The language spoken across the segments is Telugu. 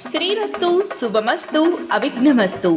శ్రీరస్తు శుభమస్తు అవిఘ్నమస్తు.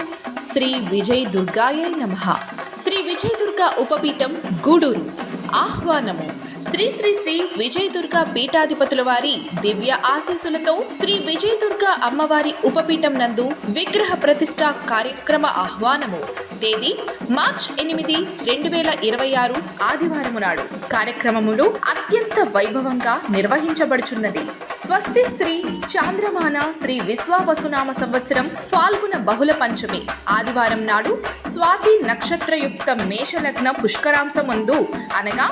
శ్రీ విజయ్ దుర్గాయ నమ. శ్రీ విజయ్ దుర్గా ఉపపీఠం గూడూరు. ఆహ్వానము. శ్రీ శ్రీ శ్రీ విజయ్ దుర్గా పీఠాధిపతుల వారి దివ్య ఆశీస్సులతో శ్రీ విజయ్ దుర్గా అమ్మవారి ఉపపీఠం నందు విగ్రహ ప్రతిష్ట కార్యక్రమ ఆహ్వానము. తేదీ మార్చ్ ఎనిమిది రెండు వేల ఇరవై ఆరు ఆదివారము నాడు కార్యక్రమములు అత్యంత వైభవంగా నిర్వహించబడుచున్నది. స్వస్తి శ్రీ చాంద్రమాన శ్రీ విశ్వావసునామ సంవత్సరం ఫాల్గుణ బహుళ పంచమి. ఆదివారం నాడు స్వాతి నక్షత్రయుక్త మేషలగ్న పుష్కరాంశముందు అనగా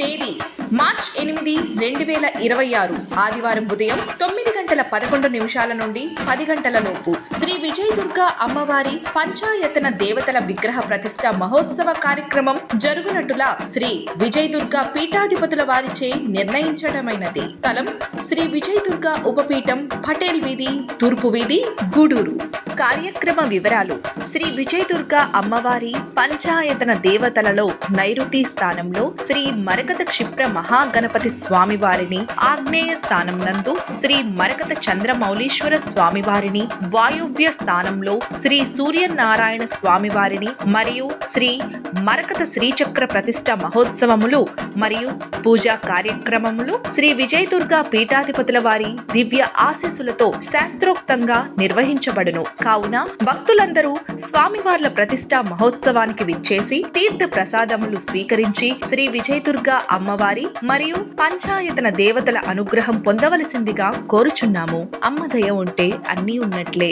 తేదీ మార్చ్ ఎనిమిది రెండు వేల ఇరవై ఆరు ఆదివారం ఉదయం తొమ్మిది గంటల పదకొండు నిమిషాల నుండి పది గంటల లోపు శ్రీ విజయ్ దుర్గా అమ్మవారి పంచాయతన దేవతల విగ్రహ ప్రతి ప్రతిష్ట మహోత్సవ కార్యక్రమం జరుగునట్టులా శ్రీ విజయ దుర్గా పీఠాధిపతుల వారిచే నిర్ణయించడమైనది. స్థలం శ్రీ విజయ దుర్గా ఉపపీఠం పటేల్ వీధి తూర్పు వీధి గూడూరు. కార్యక్రమ వివరాలు శ్రీ విజయ దుర్గా అమ్మవారి పంచాయతన దేవతలలో నైరుతి స్థానంలో శ్రీ మరకత క్షిప్ర మహాగణపతి స్వామివారిని ఆగ్నేయ స్థానం నందు శ్రీ మరకత చంద్రమౌళీశ్వర స్వామివారిని వాయువ్య స్థానంలో శ్రీ సూర్యనారాయణ స్వామివారిని మరియు శ్రీ మరకత శ్రీచక్ర ప్రతిష్ట మహోత్సవములు మరియు పూజా కార్యక్రమములు శ్రీ విజయ దుర్గా పీఠాధిపతుల వారి దివ్య ఆశీస్సులతో శాస్త్రోక్తంగా నిర్వహించబడును. కావున భక్తులందరూ స్వామివార్ల ప్రతిష్ట మహోత్సవానికి విచ్చేసి తీర్థ ప్రసాదములు స్వీకరించి శ్రీ విజయదుర్గ అమ్మవారి మరియు పంచాయతన దేవతల అనుగ్రహం పొందవలసిందిగా కోరుచున్నాము. అమ్మ దయ ఉంటే అన్నీ ఉన్నట్లే.